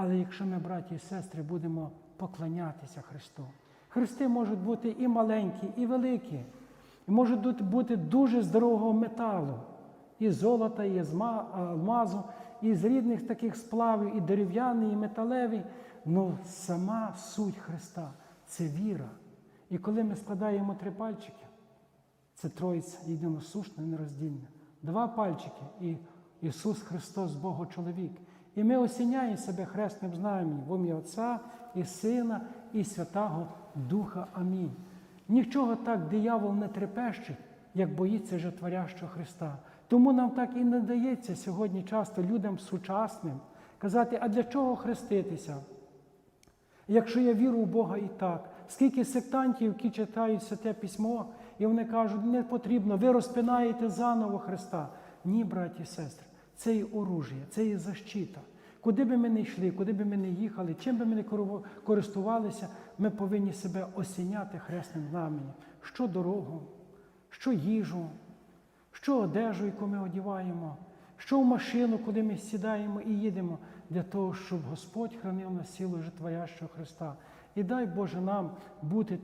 Але якщо ми, браті і сестри, будемо поклонятися Христу, Христи можуть бути і маленькі, і великі, і можуть бути- дуже з дорогого металу, і золота, і алмазу, і з рідних таких сплавів, і дерев'яний, і металевий. Ну сама суть Христа це віра. І коли ми складаємо три пальчики, це Троїця єдиносушна і нероздільна. Два пальчики і Ісус Христос, Бого чоловік. І ми осіняємо себе хресним знаменем в ім'я Отця і Сина, і Святого Духа. Амінь. Нічого так диявол не трепещить, як боїться житворящого Христа. Тому нам так і не дається сьогодні часто людям сучасним казати, а для чого хреститися? Якщо я вірю в Бога і так, скільки сектантів, які читають святе письмо, і вони кажуть, не потрібно, ви розпинаєте заново Христа. Ні, браті і сестри, це і оружие, це і защита. Куди би ми не йшли, куди би ми не їхали, чим би ми не користувалися, ми повинні себе осіняти хресним знаменем. Що дорогу, що їжу, що одежу, яку ми одіваємо, що в машину, куди ми сідаємо і їдемо, для того, щоб Господь хранив нас силу житворящого Христа. І дай Боже нам бути